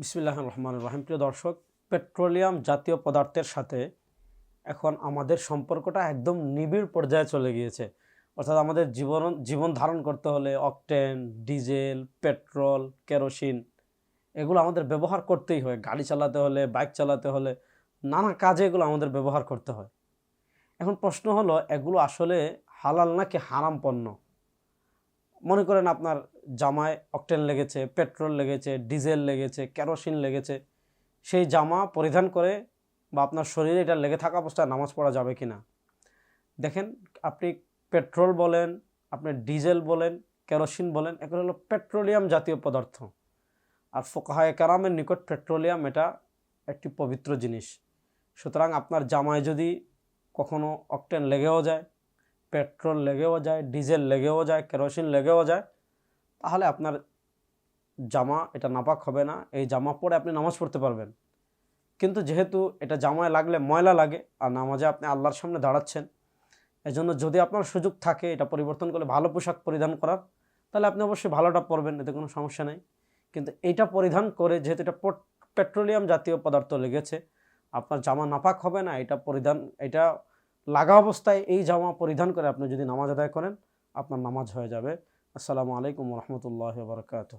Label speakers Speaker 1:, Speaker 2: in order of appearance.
Speaker 1: বিসমিল্লাহ রহমান রহিম। প্রিয় দর্শক, পেট্রোলিয়াম জাতীয় পদার্থের সাথে এখন আমাদের সম্পর্কটা একদম নিবিড় পর্যায়ে চলে গিয়েছে। অর্থাৎ আমাদের জীবন জীবন ধারণ করতে হলে অকটেন, ডিজেল, পেট্রোল, কেরোসিন, এগুলো আমাদের ব্যবহার করতেই হয়। গাড়ি চালাতে হলে, বাইক চালাতে হলে, নানা কাজে এগুলো আমাদের ব্যবহার করতে হয়। এখন প্রশ্ন হলো, এগুলো আসলে হালাল নাকি হারাম পণ্য মনে করেন আপনার জামায় অকটেন লেগেছে পেট্রোল লেগেছে ডিজেল লেগেছে কেরোসিন লেগেছে, সেই জামা পরিধান করে বা আপনার শরীরে এটা লেগে থাকা অবস্থায় নামাজ পড়া যাবে কি না দেখেন, আপনি পেট্রোল বলেন, আপনি ডিজেল বলেন কেরোসিন বলেন, এগুলো হলো পেট্রোলিয়াম জাতীয় পদার্থ। আর ফোকাহায় কারামের নিকট পেট্রোলিয়াম এটা একটি পবিত্র জিনিস। সুতরাং আপনার জামায় যদি কখনো অকটেন লেগেও যায় পেট্রোল লেগেও যায়, ডিজেল লেগেও যায়, কেরোসিন লেগেও যায়, তাহলে আপনার জামা এটা নাপাক হবে না। এই জামা পরে আপনি নামাজ পড়তে পারবেন। কিন্তু যেহেতু এটা জামায় লাগলে ময়লা লাগে, আর নামাজে আপনি আল্লাহর সামনে দাঁড়াচ্ছেন, এজন্য যদি আপনার সুযোগ থাকে এটা পরিবর্তন করে ভালো পোশাক পরিধান করার, তাহলে আপনি অবশ্যই ভালোটা পরবেন, এতে কোনো সমস্যা নেই। কিন্তু এইটা পরিধান করে যেহেতু এটা পেট্রোলিয়াম জাতীয় পদার্থ লেগেছে, আপনার জামা নাপাক হবে না, এটা পরিধান, এটা লাগা অবস্থায় এই জামা পরিধান করে আপনি যদি নামাজ আদায় করেন, আপনার নামাজ হয়ে যাবে। আসসালামু আলাইকুম রহমতুল্লাহ বরকাত